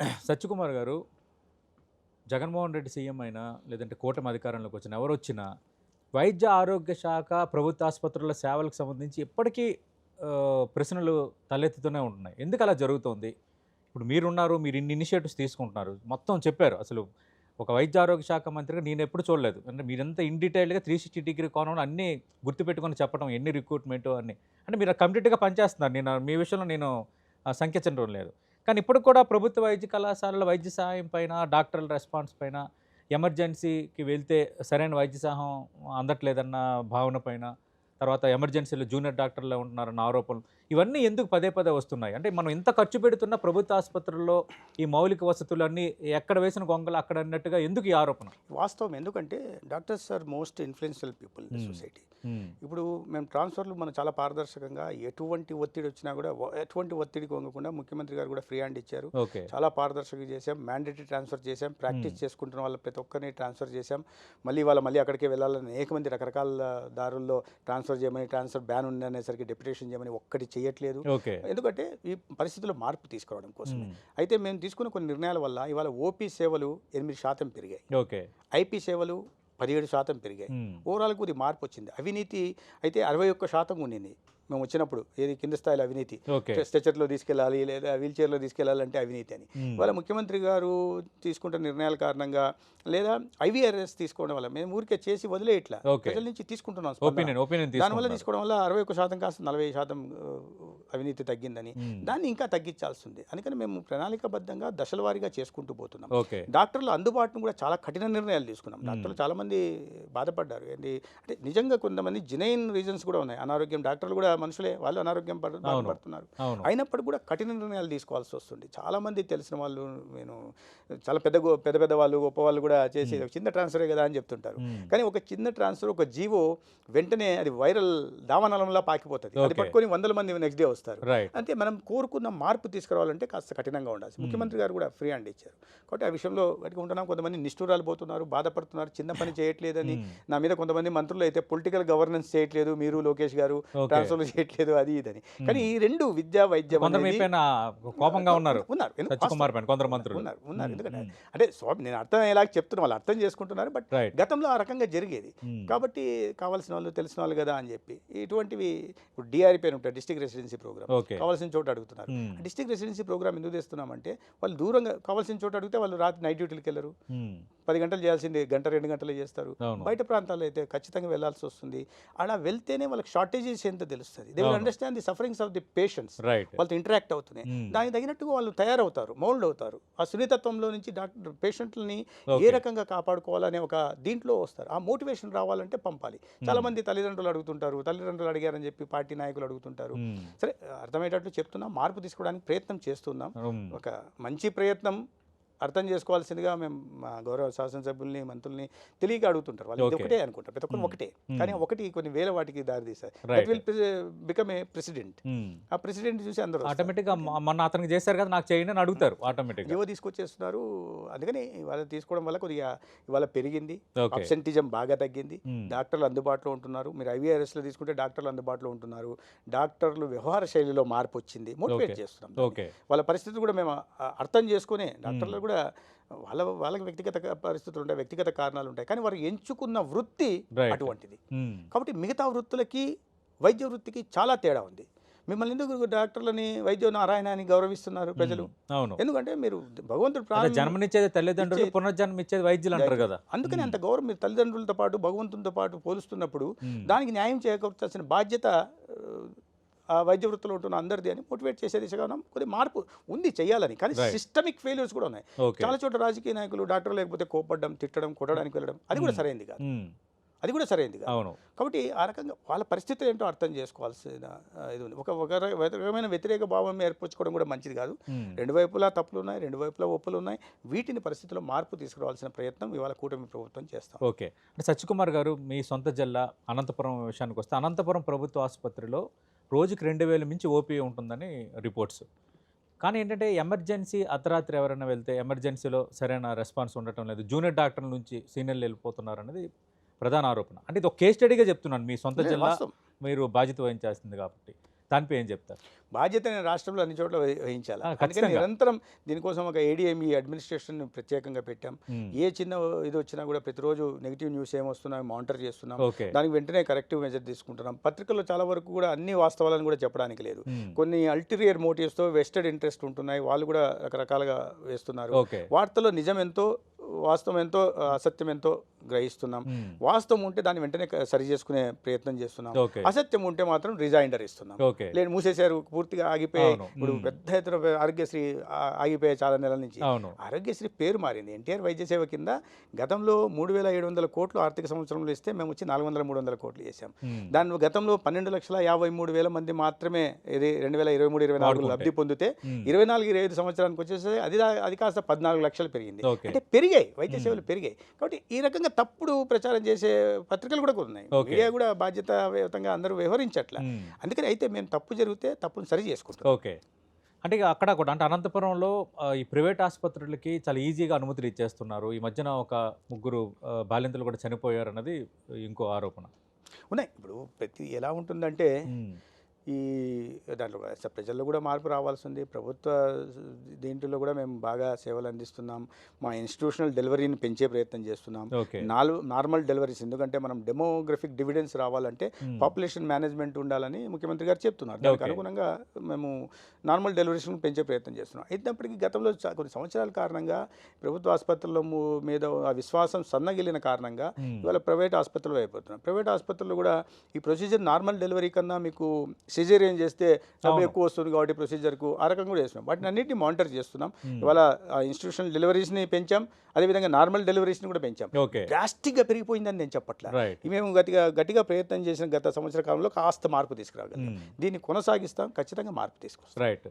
సత్యకుమార్ గారు జగన్మోహన్ రెడ్డి సీఎం అయినా లేదంటే కూటమి అధికారంలోకి వచ్చిన ఎవరు వచ్చినా వైద్య ఆరోగ్య శాఖ ప్రభుత్వ ఆసుపత్రుల సేవలకు సంబంధించి ఇప్పటికీ ప్రశ్నలు తలెత్తుతూనే ఉంటున్నాయి. ఎందుకు అలా జరుగుతోంది? ఇప్పుడు మీరున్నారు మీరు ఇన్ని ఇనిషియేటివ్స్ తీసుకుంటున్నారు. మొత్తం చెప్పారు. అసలు ఒక వైద్య ఆరోగ్య శాఖ మంత్రిగా నేను ఎప్పుడు చూడలేదు. అంటే మీరంతా ఇన్ డీటెయిల్గా త్రీ సిక్స్టీ డిగ్రీ కోణంలో అన్నీ గుర్తుపెట్టుకొని చెప్పడం ఎన్ని రిక్రూట్మెంట్ అన్ని. అంటే మీరు కంప్లీట్గా పనిచేస్తున్నారు. నేను మీ విషయంలో నేను సంఖ్య లేదు. కానీ ఇప్పుడు కూడా ప్రభుత్వ వైద్య కళాశాలల వైద్య సహాయం పైన డాక్టర్ల రెస్పాన్స్ పైన ఎమర్జెన్సీకి వెళ్తే సరైన వైద్య సహాయం అందట్లేదన్న భావన పైన తర్వాత ఎమర్జెన్సీలో జూనియర్ డాక్టర్లు ఉంటున్నారన్న ఆరోపణలు ఇవన్నీ ఎందుకు పదే పదే వస్తున్నాయి? అంటే మనం ఇంత ఖర్చు పెడుతున్న ప్రభుత్వ ఆసుపత్రుల్లో ఈ మౌలిక వసతులన్నీ ఎక్కడ వేసిన గొంగలు అక్కడ అన్నట్టుగా ఎందుకు ఈ ఆరోపణ? వాస్తవం ఎందుకంటే doctors are most influential people. Society. ఇప్పుడు మేము ట్రాన్స్ఫర్లు మనం చాలా పారదర్శకంగా ఎటువంటి ఒత్తిడి వచ్చినా కూడా ఎటువంటి ఒత్తిడికి వంగకుండా ముఖ్యమంత్రి గారు కూడా ఫ్రీ హ్యాండ్ ఇచ్చారు. చాలా పారదర్శకంగా చేసాం మ్యాండేటరీ ట్రాన్స్ఫర్ చేసాం ప్రాక్టీస్ Hmm. చేసుకుంటున్న వాళ్ళ ప్రతి ఒక్కరిని ట్రాన్స్ఫర్ చేసాం మళ్ళీ వాళ్ళ మళ్ళీ అక్కడికే వెళ్ళాలని అనేక మంది రకరకాల దారుల్లో ట్రాన్స్ఫర్ చేయమని ట్రాన్స్ఫర్ బ్యాన్ ఉంది అనేసరికి డెప్యుటేషన్ చేయమని ఒక్కటి చేయట్లేదు. ఎందుకంటే ఈ పరిస్థితుల్లో మార్పు తీసుకురావడం కోసం అయితే మేము తీసుకున్న కొన్ని నిర్ణయాల వల్ల ఇవాళ ఓపీ సేవలు ఎనిమిది శాతం పెరిగాయి. ఐపీ సేవలు పదిహేడు శాతం పెరిగాయి. ఓవరాల్ కొద్ది మార్పు వచ్చింది. అవినీతి అయితే అరవై ఒక్క శాతం ఉండింది మేము వచ్చినప్పుడు ఏది కింద స్థాయిలో అవినీతి. స్ట్రెచర్లో తీసుకెళ్ళాలి లేదా వీల్ చైర్లో తీసుకెళ్ళాలంటే అవినీతి అని. ఇవాళ ముఖ్యమంత్రి గారు తీసుకుంటున్న నిర్ణయాల కారణంగా లేదా ఐవీఆర్ఎస్ తీసుకోవడం వల్ల మేము ఊరికే చేసి వదిలేయట్లా ఓకే. ప్రజల నుంచి తీసుకుంటున్నాం దానివల్ల తీసుకోవడం వల్ల అరవై ఒక్క శాతం కాస్త నలభై శాతం అవినీతి తగ్గిందని. దాన్ని ఇంకా తగ్గించాల్సి ఉంది అందుకని మేము ప్రణాళికాబద్ధంగా దశల వారీగా చేసుకుంటూ పోతున్నాం. డాక్టర్ల అందుబాటును కూడా చాలా కఠిన నిర్ణయాలు తీసుకున్నాం. డాక్టర్లు చాలా మంది బాధపడ్డారు. ఏంటి అంటే నిజంగా కొంతమంది జినైన్ రీజన్స్ కూడా ఉన్నాయి. అనారోగ్యం డాక్టర్లు కూడా మనుషులే వాళ్ళు అనారోగ్యం పడ- బాధపడుతున్నారు అవును. అయినప్పటికీ కూడా కఠిన నిర్ణయాలు తీసుకోవాల్సి వస్తుంది. చాలా మంది తెలిసిన వాళ్ళు నేను చాలా పెద్ద పెద్ద పెద్ద వాళ్ళు గొప్ప వాళ్ళు కూడా చేసి "ఒక చిన్న ట్రాన్స్ఫరే కదా అని చెప్తుంటారు. కానీ ఒక చిన్న ట్రాన్స్ఫర్ ఒక జీవో వెంటనే అది వైరల్ దావానలంలా పాకిపోతుంది. అది. పట్టుకొని వందల మంది నెక్స్ట్ డే వస్తారు. అంటే మనం కోరుకున్న మార్పు తీసుకురావాలంటే కాస్త కఠినంగా ఉండాలి ముఖ్యమంత్రి గారు కూడా ఫ్రీ హ్యాండ్ ఇచ్చారు. కాబట్టి ఆ విషయంలో గట్టిగా ఉంటున్నాం. కొంతమంది నిష్ఠూరాలు పోతున్నారు బాధపడుతున్నారు చిన్న పని చేయట్లేదని నా మీద కొంతమంది మంత్రులు అయితే పొలిటికల్ గవర్నెన్స్ చేయట్లేదు. మీరు లోకేష్ గారు ఓకే. ట్రాన్స్ఫర్లు చేయట్లేదు అది ఇదని. కానీ ఈ రెండు విద్యా వైద్యం కోపంగా ఉన్నారు. ఉన్నారు పైన కొందరు మంత్రులు. ఉన్నారు ఉన్నారు. ఎందుకంటే. అంటే స్వామి నేను అర్థం అయ్యేలాగా చెప్తున్నా వాళ్ళు అర్థం చేసుకుంటున్నారు బట్ గతంలో ఆ రకంగా జరిగేది. కాబట్టి కావాల్సిన వాళ్ళు తెలిసిన వాళ్ళు కదా అని చెప్పి ఇటువంటివి ఇప్పుడు డిఆర్పీ అని ఉంటాయి డిస్ట్రిక్ట్ రెసిడెన్సీ ప్రోగ్రామ్. కావాల్సిన చోట అడుగుతున్నారు. మ్మ్. డిస్ట్రిక్ట్ రెసిడెన్సీ ప్రోగ్రామ్ ఎందుకు తెస్తున్నామంటే వాళ్ళు దూరంగా కావాల్సిన చోట అడిగితే వాళ్ళు రాత్రి నైట్ డ్యూటీలకు వెళ్ళరు. పది గంటలు చేయాల్సింది గంట రెండు గంటలు చేస్తారు. బయట ప్రాంతాల్లో అయితే ఖచ్చితంగా వెళ్ళాల్సి వస్తుంది. అలా వెళ్తేనే వాళ్ళకి షార్టేజెస్ ఎంత తెలుస్తుంది. They will. Understand the sufferings of the patients వాళ్ళతో ఇంటరాక్ట్ అవుతున్నాయి. మ్మ్. దానికి తగినట్టుగా వాళ్ళు తయారవుతారు మౌల్డ్ అవుతారు. ఆ సున్నితత్వంలో నుంచి డాక్టర్ పేషెంట్లని ఏ. రకంగా కాపాడుకోవాలనే ఒక దీంట్లో వస్తారు. ఆ మోటివేషన్ రావాలంటే పంపాలి. చాలా మంది తల్లిదండ్రులు అడుగుతుంటారు తల్లిదండ్రులు అడిగారని చెప్పి పార్టీ నాయకులు అడుగుతుంటారు. మ్మ్. సరే అర్థమయ్యేటట్లు చెప్తున్నాం మార్పు తీసుకోవడానికి ప్రయత్నం చేస్తున్నాం. ఒక మంచి ప్రయత్నం అర్థం చేసుకోవాల్సిందిగా మేము మా గౌరవ శాసనసభ్యుల్ని మంత్రుల్ని తెలియక అడుగుతుంటారు. వాళ్ళు ఇది. ఒకటే అనుకుంటారు. ప్రతి ఒక్కరు. ఒకటే. కానీ ఒకటి కొన్ని వేల వాటికి దారి తీస్తారు Right. Will become a president. ఆ ప్రెసిడెంట్ చూసి అందరూ. ఆటోమేటిక్గా మొన్న అతనికి చేశారు కదా నాకు చేయండి అని అడుగుతారు ఆటోమేటిక్గా. యువ తీసుకొచ్చేస్తున్నారు. అందుకని ఇవాళ తీసుకోవడం వల్ల కొద్దిగా ఇవాళ పెరిగింది. అబ్సెంటిజం బాగా తగ్గింది. డాక్టర్లు అందుబాటులో ఉంటున్నారు. మీరు ఐవీఆర్ఎస్లో తీసుకుంటే డాక్టర్లు అందుబాటులో ఉంటున్నారు. డాక్టర్లు వ్యవహార శైలిలో మార్పు వచ్చింది. మోటివేట్. చేస్తున్నాం వాళ్ళ పరిస్థితి కూడా మేము అర్థం చేసుకునే డాక్టర్లు కూడా వాళ్ళ వాళ్ళకి వ్యక్తిగత పరిస్థితులు ఉంటాయి వ్యక్తిగత కారణాలు ఉంటాయి కానీ వారు ఎంచుకున్న వృత్తి. అటువంటిది. కాబట్టి మిగతా వృత్తులకి వైద్య వృత్తికి చాలా తేడా ఉంది మిమ్మల్ని ఎందుకు డాక్టర్లని వైద్య నారాయణ అని గౌరవిస్తున్నారు ప్రజలు. అవును ఎందుకంటే మీరు భగవంతుడు జన్మనిచ్చేది తల్లిదండ్రులు పునర్జన్మ ఇచ్చేది వైద్యులు అంటారు కదా అందుకని అంత గౌరవం మీరు తల్లిదండ్రులతో పాటు భగవంతునితో పాటు పోలుస్తున్నప్పుడు. దానికి న్యాయం చేయకపోవాల్సిన బాధ్యత వైద్య వృత్తిలో ఉంటున్న అందరిది అని మోటివేట్ చేసే దిశగా ఉన్నాం. కొద్ది మార్పు ఉంది చేయాలని కానీ. సిస్టమిక్ ఫెయిల్యూర్స్ కూడా ఉన్నాయి. చాలా చోట్ల రాజకీయ నాయకులు డాక్టర్ లేకపోతే కోపడ్డం తిట్టడం కొట్టడానికి వెళ్ళడం అది కూడా మ్మ్. సరైంది కాదు. మ్మ్. అది కూడా సరైంది కాదు. అవును. కాబట్టి ఆ రకంగా వాళ్ళ పరిస్థితి ఏంటో అర్థం చేసుకోవాల్సిన ఇది ఉంది. ఒక ఒక రకమైన వ్యతిరేక భావం ఏర్పరచుకోవడం కూడా మంచిది కాదు. మ్మ్. రెండు వైపులా తప్పులు ఉన్నాయి రెండు వైపులా ఒప్పులు ఉన్నాయి. వీటిని పరిస్థితుల్లో మార్పు తీసుకురావాల్సిన ప్రయత్నం ఇవాళ కూటమి ప్రభుత్వం చేస్తాం ఓకే. అంటే సత్యకుమార్ గారు మీ సొంత జిల్లా అనంతపురం విషయానికి వస్తే అనంతపురం ప్రభుత్వ ఆసుపత్రిలో రోజుకి రెండు వేల మించి ఓపీ ఉంటుందని రిపోర్ట్స్. కానీ ఏంటంటే ఎమర్జెన్సీ అర్ధరాత్రి ఎవరైనా వెళ్తే ఎమర్జెన్సీలో సరైన రెస్పాన్స్ ఉండటం లేదు. జూనియర్ డాక్టర్ల నుంచి సీనియర్లు వెళ్ళిపోతున్నారు అనేది ప్రధాన ఆరోపణ. అంటే ఇది ఒక కేస్ స్టడీగా చెప్తున్నాను. మీ సొంత జిల్లా. మీరు బాధ్యత వహించాల్సింది కాబట్టి. దానిపై ఏం చెప్తారు? బాధ్యత నేను రాష్ట్రంలో అన్ని చోట్ల వహి- వహించాలి. అందుకని ఖచ్చితంగా. నిరంతరం దీనికోసం ఒక ఏడిఎంఈ అడ్మినిస్ట్రేషన్ ప్రత్యేకంగా పెట్టాం. ఏ చిన్న ఇది వచ్చినా కూడా ప్రతిరోజు నెగిటివ్ న్యూస్ ఏమొస్తున్నాయో మానిటర్ చేస్తున్నాం. దానికి వెంటనే కరెక్టివ్ మెజర్ తీసుకుంటున్నాం. పత్రికల్లో చాలా వరకు కూడా అన్ని వాస్తవాలను కూడా చెప్పడానికి లేదు. కొన్ని అల్టీరియర్ మోటివ్స్తో వెస్టెడ్ ఇంట్రెస్ట్ ఉంటున్నాయి. వాళ్ళు కూడా రకరకాలుగా వేస్తున్నారు. వార్తలో నిజం ఎంతో వాస్తవం ఎంతో అసత్యం ఎంతో గ్రహిస్తున్నాం. వాస్తవం ఉంటే దాన్ని వెంటనే సరి చేసుకునే ప్రయత్నం చేస్తున్నాం అసత్యం ఉంటే మాత్రం రిజైండర్ ఇస్తున్నాం లేదు మూసేశారు పూర్తిగా ఆగిపోయాయి అవును. ఇప్పుడు. పెద్ద ఎత్తున ఆరోగ్యశ్రీ ఆ- ఆగిపోయాయి చాలా నెలల నుంచి ఆరోగ్యశ్రీ పేరు మారింది ఎన్టీఆర్ వైద్య సేవ కింద గతంలో మూడు వేల ఏడు వందల కోట్లు ఆర్థిక సంవత్సరంలో ఇస్తే మేము వచ్చి నాలుగు వందల మూడు వందల కోట్లు చేశాం. దాని గతంలో పన్నెండు లక్షల యాభై మూడు వేల మంది మాత్రమే ఇది రెండు వేల ఇరవై మూడు ఇరవై నాలుగు. లబ్ధి పొందితే. ఇరవై నాలుగు ఇరవై ఐదు సంవత్సరానికి వచ్చేసి అది అది కాస్త పద్నాలుగు లక్షలు పెరిగింది అంటే పెరిగాయి వైద్య సేవలు పెరిగాయి కాబట్టి ఈ రకంగా తప్పుడు ప్రచారం చేసే పత్రికలు కూడా ఉన్నాయి ఓకే. మీడియా కూడా బాధ్యతాయుతంగా అందరూ వ్యవహరించట్ల. అందుకని అయితే మేము తప్పు జరిగితే తప్పును సరి చేసుకుంటాం. ఓకే. అంటే ఇక అక్కడ కూడా అంటే అనంతపురంలో ఈ ప్రైవేట్ ఆసుపత్రులకి చాలా ఈజీగా అనుమతులు ఇచ్చేస్తున్నారు. ఈ మధ్యన ఒక ముగ్గురు బాలింతలు కూడా చనిపోయారు అన్నది ఇంకో ఆరోపణ. ఉన్నాయి. ఇప్పుడు ప్రతి ఎలా ఉంటుందంటే. ఈ దాంట్లో ప్రజల్లో కూడా మార్పు రావాల్సి ఉంది ప్రభుత్వ దీంట్లో కూడా మేము బాగా సేవలు అందిస్తున్నాం. మా ఇన్స్టిట్యూషనల్ డెలివరీని పెంచే ప్రయత్నం చేస్తున్నాం. నాలుగు నార్మల్ డెలివరీస్ ఎందుకంటే మనం డెమోగ్రఫిక్ డివిడెన్స్ రావాలంటే. పాపులేషన్ మేనేజ్మెంట్ ఉండాలని ముఖ్యమంత్రి గారు చెప్తున్నారు. దానికి. అనుగుణంగా మేము నార్మల్ డెలివరీస్ని పెంచే ప్రయత్నం చేస్తున్నాం. అయినప్పటికీ గతంలో కొన్ని సంవత్సరాల కారణంగా ప్రభుత్వ ఆసుపత్రుల మీద ఆ విశ్వాసం సన్నగిలిన కారణంగా. ఇవాళ ప్రైవేట్ ఆసుపత్రులు అయిపోతున్నాం ప్రైవేట్ ఆసుపత్రుల్లో కూడా ఈ ప్రొసీజర్ నార్మల్ డెలివరీ కన్నా మీకు సిజేరియన్ చేస్తే డబ్బు. ఎక్కువ వస్తుంది కాబట్టి ప్రొసీజర్కు ఆ రకంగా కూడా చేస్తున్నాం. వాటిని అన్నింటినీ మానిటర్ చేస్తున్నాం. ఇవాళ ఇన్స్టిట్యూషనల్ డెలివరీస్ని పెంచాం. అదేవిధంగా నార్మల్ డెలివరీస్ని కూడా పెంచాం. డ్రాస్టిక్గా పెరిగిపోయిందని నేను చెప్పట్లా. రైట్ మేము గట్టిగా గట్టిగా ప్రయత్నం చేసిన గత సంవత్సర కాలంలో కాస్త మార్పు తీసుకురాగలం. దీన్ని కొనసాగిస్తాం. ఖచ్చితంగా మార్పు తీసుకొస్తాం. రైట్